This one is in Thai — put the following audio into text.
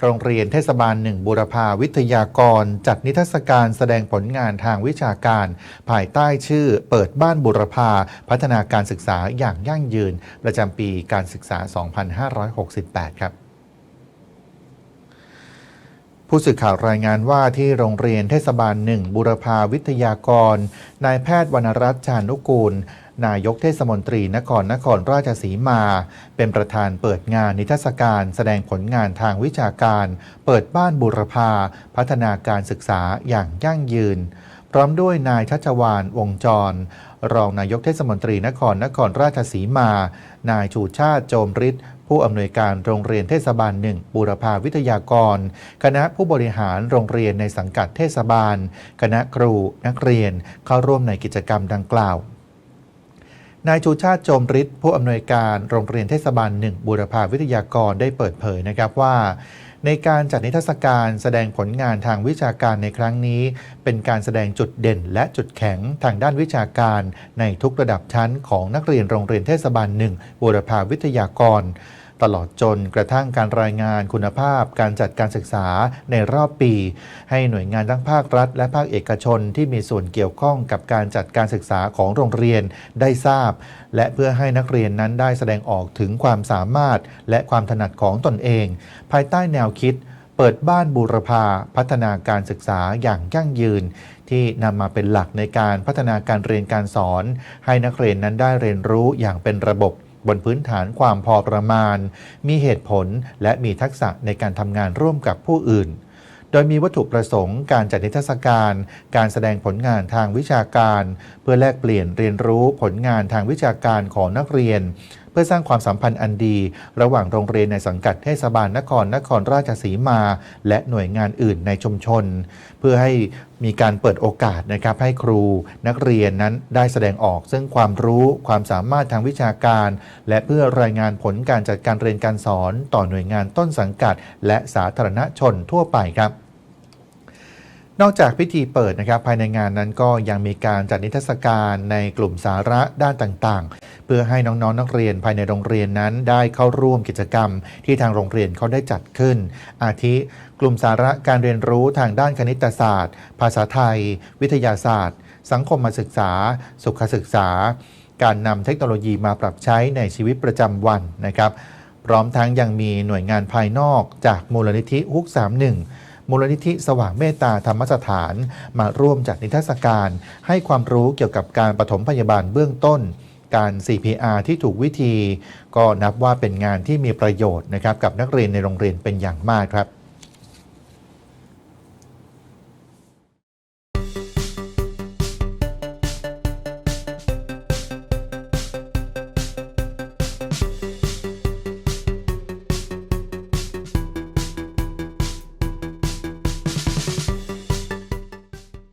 โรงเรียนเทศบาลหนึ่งบุรพาวิทยากร จัดนิทรรศการแสดงผลงานทางวิชาการ ภายใต้ชื่อเปิดบ้านบุรพาพัฒนาการศึกษาอย่างยั่งยืน ประจำปีการศึกษา 2568 ครับผู้สื่อข่าวรายงานว่าที่โรงเรียนเทศบาลหนึ่งบุรพาวิทยากร นายแพทย์วรรณรัตน์ชานุกูลนายกเทศมนตรีนครนครราชสีมา เป็นประธานเปิดงานนิทรรศการแสดงผลงานทางวิชาการ เปิดบ้านบุรพาพัฒนาการศึกษาอย่างยั่งยืน พร้อมด้วยนายชัชวานวงจร รองนายกเทศมนตรีนครนครราชสีมา นายชูชาติโจมฤทธิ์ผู้อำนวยการโรงเรียนเทศบาลหนึ่งบูรพาวิทยากร คณะผู้บริหารโรงเรียนในสังกัดเทศบาล คณะครูนักเรียนเข้าร่วมในกิจกรรมดังกล่าว นายชูชาติโจมฤทธิ์ผู้อำนวยการโรงเรียนเทศบาลหนึ่งบูรพาวิทยากรได้เปิดเผยนะครับว่า ในการจัดนิทรรศการแสดงผลงานทางวิชาการในครั้งนี้ เป็นการแสดงจุดเด่นและจุดแข็งทางด้านวิชาการในทุกระดับชั้นของนักเรียนโรงเรียนเทศบาลหนึ่งบูรพาวิทยากร ตลอดจนกระทั่งการรายงานคุณภาพการจัดการศึกษาในรอบปี ให้หน่วยงานทั้งภาครัฐ และภาคเอกชนที่มีส่วนเกี่ยวข้องกับการจัดการศึกษาของโรงเรียนได้ทราบ และเพื่อให้นักเรียนนั้นได้แสดงออกถึงความสามารถ และความถนัดของตนเอง ภายใต้แนวคิด เปิดบ้านบูรพาพัฒนาการศึกษาอย่างยั่งยืนที่นำมาเป็นหลักในการพัฒนาการเรียนการสอน ให้นักเรียนนั้นได้เรียนรู้อย่างเป็นระบบ บนพื้นฐานความพอประมาณ มีเหตุผลและมีทักษะในการทำงานร่วมกับผู้อื่น โดยมีวัตถุประสงค์การจัดนิทรรศการ การแสดงผลงานทางวิชาการ เพื่อแลกเปลี่ยนเรียนรู้ผลงานทางวิชาการของนักเรียน เพื่อสร้างความสัมพันธ์อันดี ระหว่างโรงเรียนในสังกัดเทศบาลนครนครราชสีมา และหน่วยงานอื่นในชุมชน เพื่อให้มีการเปิดโอกาสนะครับให้ครูนักเรียนนั้นได้แสดงออก ซึ่งความรู้ความสามารถทางวิชาการ และเพื่อรายงานผลการจัดการเรียนการสอนต่อหน่วยงานต้นสังกัด และสาธารณชนทั่วไปครับนอกจากพิธีเปิดนะครับภายในงานนั้นก็ยังมีการจัดนิทรรศการในกลุ่มสาระด้านต่างๆ พื่อให้น้องๆนักเรียนภายในโรงเรียนนั้นได้เข้าร่วมกิจกรรม ที่ทางโรงเรียนเขาได้จัดขึ้น อาทิกลุ่มสาระการเรียนรู้ทางด้านคณิตศาสตร์ ภาษาไทย วิทยาศาสตร์ สังคมศึกษา สุขศึกษา การนำเทคโนโลยีมาปรับใช้ในชีวิตประจำวันนะครับพร้อมทั้งยังมีหน่วยงานภายนอกจากมูลนิธิฮุก31 มูลนิธิสว่างเมตตาธรรมสถาน มาร่วมจัดนิทรรศการ ให้ความรู้เกี่ยวกับการปฐมพยาบาลเบื้องต้น การ CPR ที่ถูกวิธี ก็นับว่าเป็นงานที่มีประโยชน์นะครับกับนักเรียนในโรงเรียนเป็นอย่างมากครับ